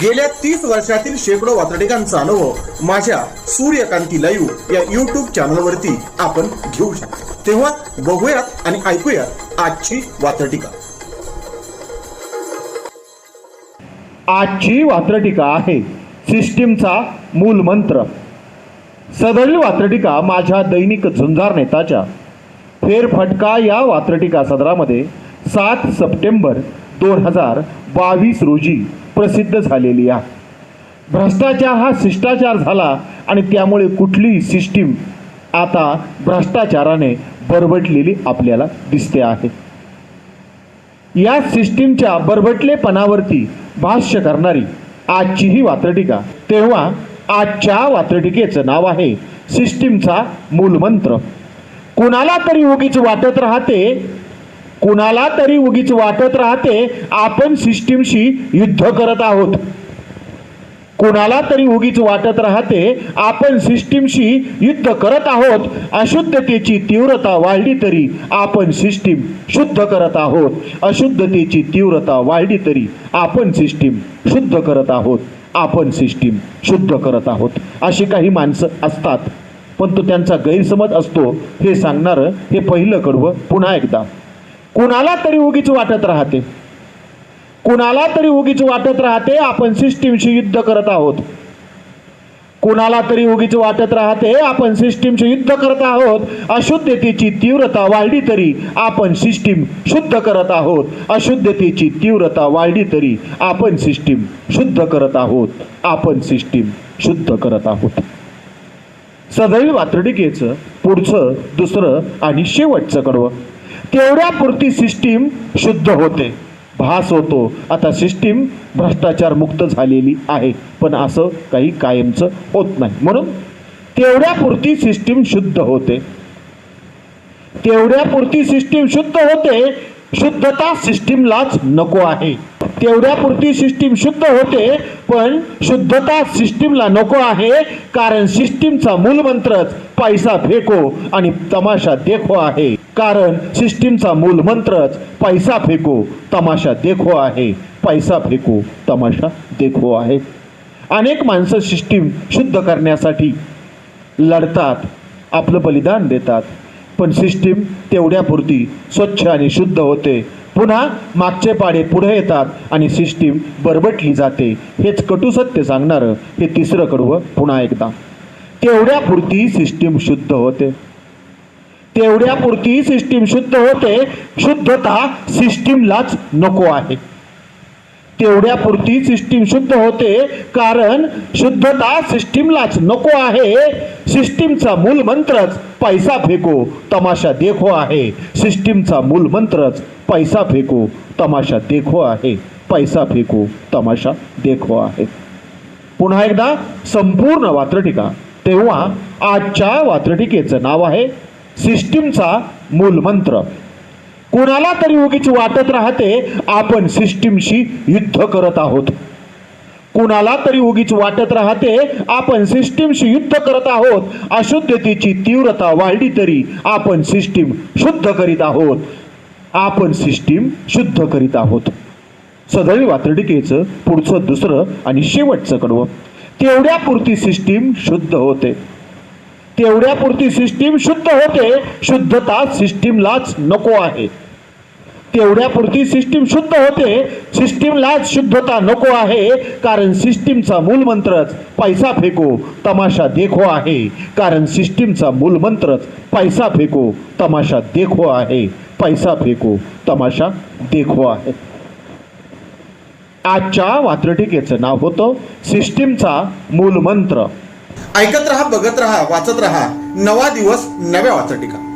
गेल्या तीस वर्षातील शेकडो वातडिकांचा अनुभव माझ्या सूर्यकांती लाईव्ह या युट्यूब चॅनलवरती आपण घेऊ शकतो. तेव्हा बघूयात आणि ऐकूयात आजची वातडिका आजची वात्रटिका आहे सिस्टीमचा मूल मंत्र. सदरील वात्रटिका माझ्या दैनिक झुंजार नेताच्या. फेरफटका या वात्रटिका सदरामध्ये सात सप्टेंबर दोन हजार बावीस रोजी. प्रसिद्ध झालेली आहे. भ्रष्टाचार हा शिष्टाचार झाला आणि त्यामुळे कुठलीही सिस्टीम आता भ्रष्टाचाराने बरबटलेली आपल्याला दिसते आहे. या सिस्टीमच्या बरबटलेपणावरती भाष्य करणारी आजची ही वात्रटिका तेव्हा आजच्या वात्रटिकेचं नाव आहे सिस्टीमचा मूलमंत्र. कुणाला तरी उगीच वाटत राहते कुणाला तरी उगीच वाटत राहते आपण सिस्टीमशी युद्ध करत आहोत. कुणाला तरी उगीच वाटत राहते आपण सिस्टीमशी युद्ध करत आहोत. अशुद्धतेची तीव्रता वाढली तरी आपण सिस्टीम शुद्ध करत आहोत. अशुद्धतेची तीव्रता वाढली तरी आपण सिस्टीम शुद्ध करत आहोत. आपण सिस्टीम शुद्ध करत आहोत. अशी काही माणसं असतात पण तो त्यांचा गैरसमज असतो हे सांगणारं हे पहिलं कडवं पुन्हा एकदा. कुणाला तरी उगीच वाटत राहते. कुणाला तरी उगीच वाटत राहते आपण सिस्टीमशी युद्ध करत आहोत. कुणाला तरी उगीच वाटत राहते आपण सिस्टीमशी युद्ध करत आहोत. अशुद्धतेची तीव्रता वाढली तरी आपण सिस्टीम शुद्ध करत आहोत. अशुद्धतेची तीव्रता वाढली तरी आपण सिस्टीम शुद्ध करत आहोत. आपण सिस्टीम शुद्ध करत आहोत. सदैव वात्रडिकेचं पुढचं दुसरं आणि शेवटचं कडवं. तेवढ्यापुरती सिस्टीम शुद्ध होते. भास होतो. आता सिस्टीम भ्रष्टाचार मुक्त झालेली आहे. पण असं काही कायमचं होत नाही. म्हणून तेवढ्यापुरती सिस्टीम शुद्ध होते. तेवढ्यापुरती सिस्टीम शुद्ध होते शुद्धता सिस्टीमलाच नको आहे. तेवढ्यापुरती सिस्टीम शुद्ध होते पण शुद्धता सिस्टीमला नको आहे कारण सिस्टीमचा मूलमंत्रच पैसा फेको आणि तमाशा देखो आहे. कारण सिस्टीमचा मूल मंत्रच पैसा फेको तमाशा देखो आहे. पैसा फेको तमाशा देखो आहे. अनेक माणसं सिस्टीम शुद्ध करण्यासाठी लढतात आपलं बलिदान देतात पण सिस्टीम तेवढ्यापुरती स्वच्छ आणि शुद्ध होते पुन्हा मागचे पाडे पुढे येतात आणि सिस्टीम बरबटली जाते. हेच कटू सत्य सांगणारं हे तिसरं कडवं पुन्हा एकदा. तेवढ्यापुरती सिस्टीम शुद्ध होते. तेवढ्यापुरती सिस्टीम शुद्ध होते. शुद्धता सिस्टीमलाच नको आहे. तेवढ्यापुरती सिस्टीम शुद्ध होते कारण शुद्धता सिस्टीमलाच नको आहे. सिस्टीमचा मूल मंत्रच पैसा फेको तमाशा देखो आहे. सिस्टीमचा मूल मंत्रच पैसा फेको तमाशा देखो आहे. पैसा फेको तमाशा देखो आहे. पुन्हा एकदा संपूर्ण वात्रटिका. तेव्हा आजच्या वात्रटिकेचं नाव आहे सिस्टीमचा मूल मंत्र कुणाला तरी उगीच वाटत राहते आपण सिस्टीमशी युद्ध करत आहोत. कुणाला तरी उगीच वाटत राहते आपण सिस्टीमशी युद्ध करत आहोत. अशुद्धतेची तीव्रता वाढली तरी आपण सिस्टीम शुद्ध करीत आहोत. आपण सिस्टीम शुद्ध करीत आहोत. सदैव वात्रटिकेचं पुढचं दुसरं आणि शेवटचं कडवं. तेवढ्यापुरती सिस्टीम शुद्ध होते. तेवढ्यापुरती सिस्टीम शुद्ध होते शुद्धता सिस्टीमलाच नको आहे. तेवढ्यापुरती सिस्टीम शुद्ध होते सिस्टीमलाच शुद्धता नको आहे कारण सिस्टीमचा मूलमंत्रच पैसा फेको तमाशा देखो आहे. कारण सिस्टीमचा मूलमंत्रच पैसा फेको तमाशा देखो आहे. पैसा फेको तमाशा देखो आहे. आजच्या वात्रटिकेचं नाव होतं सिस्टीमचा मूलमंत्र. ऐकत रहा बघत रहा वाचत रहा. नवा दिवस नव्या वाचटिका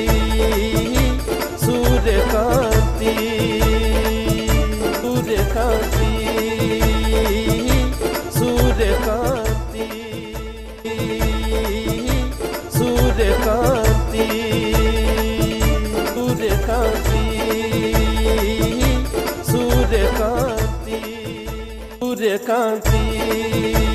कांती